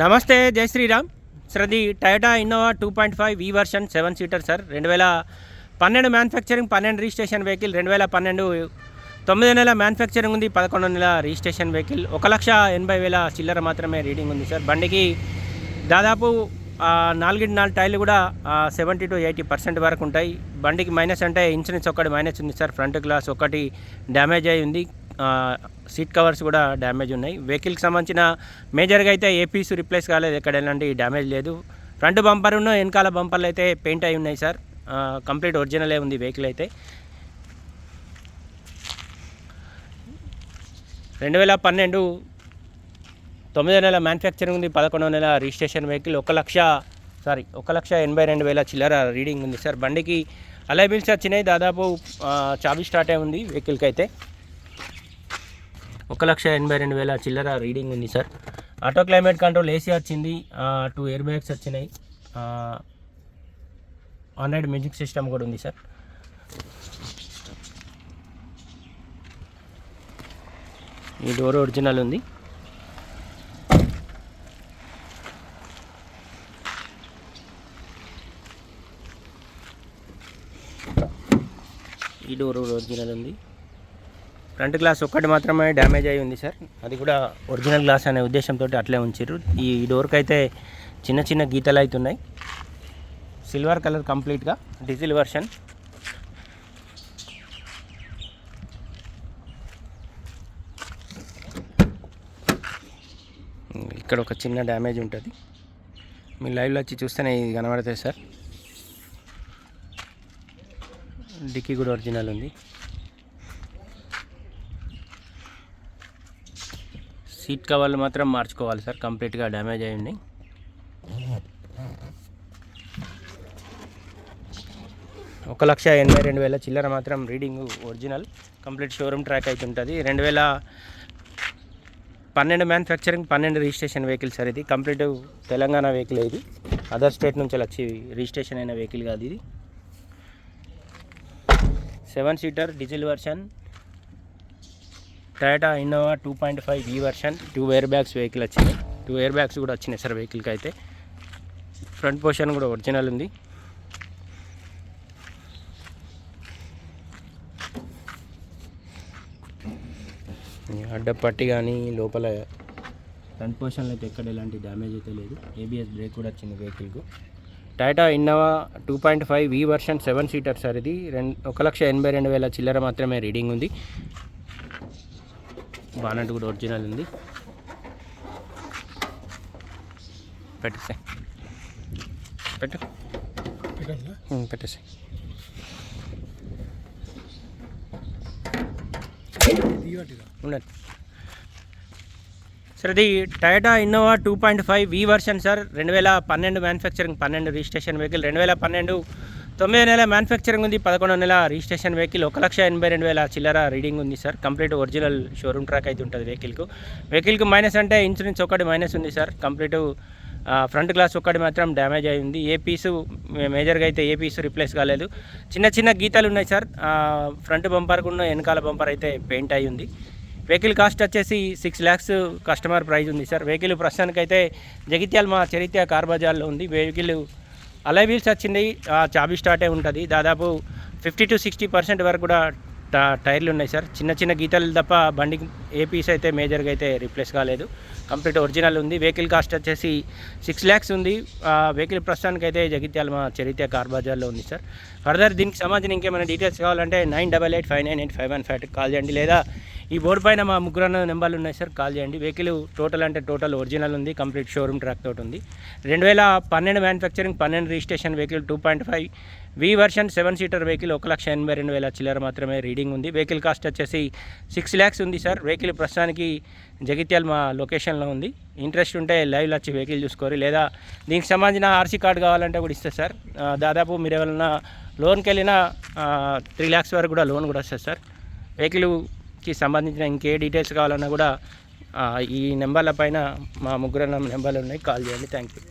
నమస్తే జై శ్రీరామ్. సార్ అది Toyota Innova two point five ఈ వర్షన్ సెవెన్ సీటర్ సార్ రెండు వేల పన్నెండు మ్యానుఫ్యాక్చరింగ్ పన్నెండు రిజిస్ట్రేషన్ వెహికల్ రెండు వేల పన్నెండు తొమ్మిది నెలల మ్యానుఫ్యాక్చరింగ్ ఉంది పదకొండు నెలల రిజిస్ట్రేషన్ వెహికల్ ఒక లక్ష ఎనభై వేల చిల్లర మాత్రమే రీడింగ్ ఉంది సార్ బండికి దాదాపు నాలుగింటి నాలుగు టైర్లు కూడా సెవెంటీ టు ఎయిటీ పర్సెంట్ వరకు ఉంటాయి. బండికి మైనస్ అంటే ఇన్సూరెన్స్ ఒకటి మైనస్ ఉంది సార్ ఫ్రంట్ గ్లాస్ ఒకటి డ్యామేజ్ అయి ఉంది. సీట్ కవర్స్ కూడా డ్యామేజ్ ఉన్నాయి. వెహికల్కి సంబంధించిన మేజర్గా అయితే ఏపీస్ రిప్లేస్ కాలేదు. ఎక్కడ ఎలాంటి డ్యామేజ్ లేదు. ఫ్రంట్ బంపర్ ఉన్న వెనకాల బంపర్లు అయితే పెయింట్ అయి ఉన్నాయి సార్. కంప్లీట్ ఒరిజినలే ఉంది వెహికల్ అయితే. రెండు వేల పన్నెండు తొమ్మిదో నెల మ్యానుఫ్యాక్చరింగ్ ఉంది. పదకొండో నెల రిజిస్ట్రేషన్ వెహికల్. ఒక లక్ష సారీ ఒక లక్ష ఎనభై రెండు వేల చిల్లర రీడింగ్ ఉంది సార్. బండికి అలైబిల్స్ వచ్చినాయి దాదాపు చాబీ స్టార్ట్ అయి ఉంది వెహికల్కి అయితే. ఒక లక్ష ఎనభై రెండు వేల చిల్లర రీడింగ్ ఉంది sir. Auto climate control AC వచ్చింది. టూ ఎయిర్ బ్యాగ్స్ వచ్చినాయి. ఆండ్రాయిడ్ మ్యూజిక్ సిస్టమ్ కూడా ఉంది సార్. ఈ డోర్ ఒరిజినల్ ఉంది. ఈ డోర్ ఒరిజినల్ ఉంది. ఫ్రంట్ గ్లాస్ ఒక్కటి మాత్రమే డ్యామేజ్ అయి ఉంది సార్. అది కూడా ఒరిజినల్ గ్లాస్ అనే ఉద్దేశంతో అట్లే ఉంచారు ఈ డోర్కి అయితే చిన్న చిన్న గీతలు అవుతున్నాయి సిల్వర్ కలర్ కంప్లీట్గా డీజిల్ వర్షన్. ఇక్కడ ఒక చిన్న డ్యామేజ్ ఉంటుంది. మీ లైవ్లో వచ్చి చూస్తేనే ఇది కనబడతాయి సార్. డిక్కీ కూడా ఒరిజినల్ ఉంది. సీట్ కవర్లు మాత్రం మార్చుకోవాలి సార్. కంప్లీట్గా డ్యామేజ్ అయ్యింది ఒక లక్ష ఎనభై రెండు వేల చిల్లర మాత్రం reading original. Complete showroom track అయితే ఉంటుంది రెండు వేల పన్నెండు మ్యానుఫ్యాక్చరింగ్ పన్నెండు రిజిస్ట్రేషన్ వెహికల్ సార్ ఇది. కంప్లీట్ తెలంగాణ వెహికల్ ఇది. అదర్ స్టేట్ నుంచి వచ్చి రిజిస్ట్రేషన్ అయిన వెహికల్ కాదు ఇది. Seven seater diesel version. Toyota Innova two point five ఈ version two air bags vehicle వచ్చినాయి. టూ ఎయిర్ బ్యాగ్స్ కూడా వచ్చినాయి సార్ వెహికల్కి అయితే. ఫ్రంట్ పోర్షన్ కూడా ఒరిజినల్ ఉంది. అడ్డపట్టి కానీ లోపల ఫ్రంట్ పోర్షన్లో అయితే ఎక్కడ ఎలాంటి డ్యామేజ్ అయితే లేదు. ఏబిఎస్ బ్రేక్ కూడా వచ్చింది వెహికల్కు Tata Innova two point five V version seven seater sir ఇది. రెండు ఒక లక్ష ఎనభై రెండు వేల చిల్లర మాత్రమే రీడింగ్ ఉంది. బానట్ కూడా ఒరిజినల్ ఉంది. పెట్టేసాయి. పెట్టు. పెట్టేసాయి. ఉండండి. సార్ ఇది Toyota Innova two point five V version sir. రెండు వేల పన్నెండు మ్యానుఫ్యాక్చరింగ్ పన్నెండు రిజిస్ట్రేషన్ వెహికల్ రెండు వేల పన్నెండు తొమ్మిది నెల మ్యానుఫ్యాక్చరింగ్ ఉంది పదకొండు నెల రిజిస్ట్రేషన్ వెహికల్ ఒక లక్ష ఎనభై రెండు వేల చిల్లర రీడింగ్ ఉంది sir complete original showroom track అయితే ఉంటుంది వెహికల్కు వెహికల్కి మైనస్ అంటే ఇన్సూరెన్స్ ఒకటి మైనస్ ఉంది సార్ కంప్లీట్ ఫ్రంట్ గ్లాస్ ఒక్కటి మాత్రం డ్యామేజ్ అయింది ఏ పీసు మేజర్గా అయితే ఏ పీసు రిప్లేస్ కాలేదు. చిన్న చిన్న గీతాలు ఉన్నాయి సార్ ఫ్రంట్ బంపర్ ఉన్న వెనకాల బంపర్ అయితే పెయింట్ అయి ఉంది. వెహికల్ కాస్ట్ వచ్చేసి సిక్స్ ల్యాక్స్ కస్టమర్ ప్రైస్ ఉంది సార్ వెహికల్ ప్రస్తుతానికైతే జగిత్యాల మా చరిత్ర కార్ బజార్లో ఉంది. వెహికల్ అలై వీల్స్ వచ్చింది చాబీ స్టార్టే ఉంటుంది. దాదాపు ఫిఫ్టీ టు సిక్స్టీ పర్సెంట్ వరకు కూడా టా- టైర్లు ఉన్నాయి సార్. చిన్న చిన్న గీతలు తప్ప బండికి ఏ పీస్ అయితే మేజర్గా అయితే రీప్లేస్ కాలేదు. కంప్లీట్ ఒరిజినల్ ఉంది. వెహికల్ కాస్ట్ వచ్చేసి సిక్స్ ల్యాక్స్ ఉంది. వెహికల్ ప్రస్తుతానికి అయితే జగిత్యాల మా చరిత్ర కార్ బజార్లో ఉంది సార్. ఫర్దర్ దీనికి సంబంధించిన ఇంకేమైనా డీటెయిల్స్ కావాలంటే nine double eight five nine eight five one five call చేయండి లేదా ఈ బోర్డు పైన మా ముగ్గురు అన్న నెంబర్లు ఉన్నాయి సార్ కాల్ చేయండి. వెహికల్ టోటల్ అంటే టోటల్ ఒరిజినల్ ఉంది కంప్లీట్ షోరూమ్ ట్రాక్ తోటి ఉంది. రెండు వేల పన్నెండు మ్యానుఫ్యాక్చరింగ్ పన్నెండు registration vehicle two point five. V version seven seater vehicle ఒక లక్ష ఎనభై రెండు వేల చిల్లర మాత్రమే రీడింగ్ ఉంది. వెహికల్ కాస్ట్ వచ్చేసి సిక్స్ ల్యాక్స్ ఉంది సార్. వెహికల్ ప్రస్తుతానికి జగిత్యాల మా లొకేషన్లో ఉంది. ఇంట్రెస్ట్ ఉంటే లైవ్లో వచ్చి వెహికల్ చూసుకోరు. లేదా దీనికి సంబంధించిన ఆర్సీ కార్డు కావాలంటే కూడా ఇస్తారు సార్. దాదాపు మీరు ఎవరైనా లోన్కి వెళ్ళినా త్రీ ల్యాక్స్ వరకు కూడా లోన్ కూడా వస్తుంది సార్. వెహికల్ కి సంబంధించిన ఇంకే డీటెయిల్స్ కావాలన్నా కూడా ఈ నెంబర్ల పైన మా ముగ్గురు నెంబర్లు ఉన్నాయి. కాల్ చేయండి. Thank you